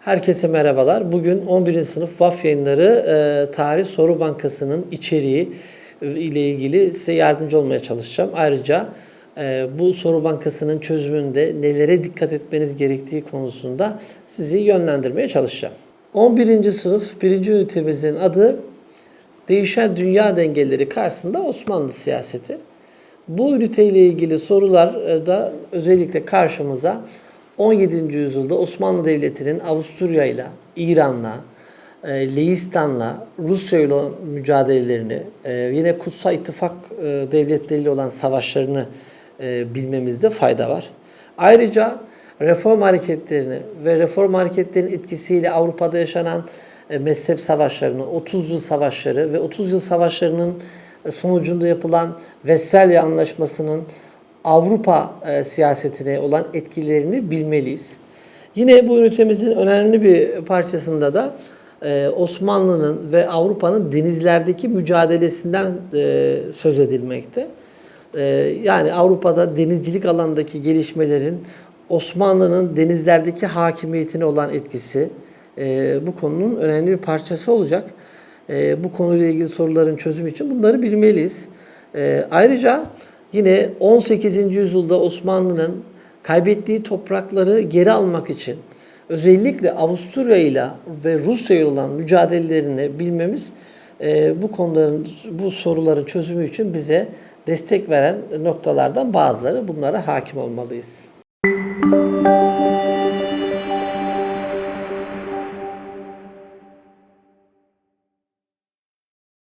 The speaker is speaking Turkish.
Herkese merhabalar. Bugün 11. sınıf VAF yayınları e, Tarih Soru Bankası'nın içeriği e, ile ilgili size yardımcı olmaya çalışacağım. Ayrıca e, bu soru bankasının çözümünde nelere dikkat etmeniz gerektiği konusunda sizi yönlendirmeye çalışacağım. 11. sınıf 1. ünitemizin adı Değişen Dünya Dengeleri karşısında Osmanlı Siyaseti. Bu üniteyle ilgili sorular e, da özellikle karşımıza 17. yüzyılda Osmanlı Devleti'nin Avusturya ile, İran'la, e, Leistan'la, Rusya ile mücadelelerini, e, yine Kutsal İttifak devletleriyle olan savaşlarını bilmemizde fayda var. Ayrıca reform hareketlerini ve reform hareketlerinin etkisiyle Avrupa'da yaşanan mezhep savaşlarını, 30 yıl savaşları ve 30 yıl savaşlarının e, sonucunda yapılan Vesfalya Anlaşması'nın Avrupa e, siyasetine olan etkilerini bilmeliyiz. Yine bu ünitemizin önemli bir parçasında da e, Osmanlı'nın ve Avrupa'nın denizlerdeki mücadelesinden e, söz edilmekte. E, yani Avrupa'da denizcilik alanındaki gelişmelerin Osmanlı'nın denizlerdeki hakimiyetine olan etkisi e, bu konunun önemli bir parçası olacak. E, bu konuyla ilgili soruların çözümü için bunları bilmeliyiz. E, ayrıca yine 18. yüzyılda Osmanlı'nın kaybettiği toprakları geri almak için özellikle Avusturya ile ve Rusya ile olan mücadelelerini bilmemiz e, bu konuların, bu soruların çözümü için bize destek veren noktalardan bazıları. Bunlara hakim olmalıyız.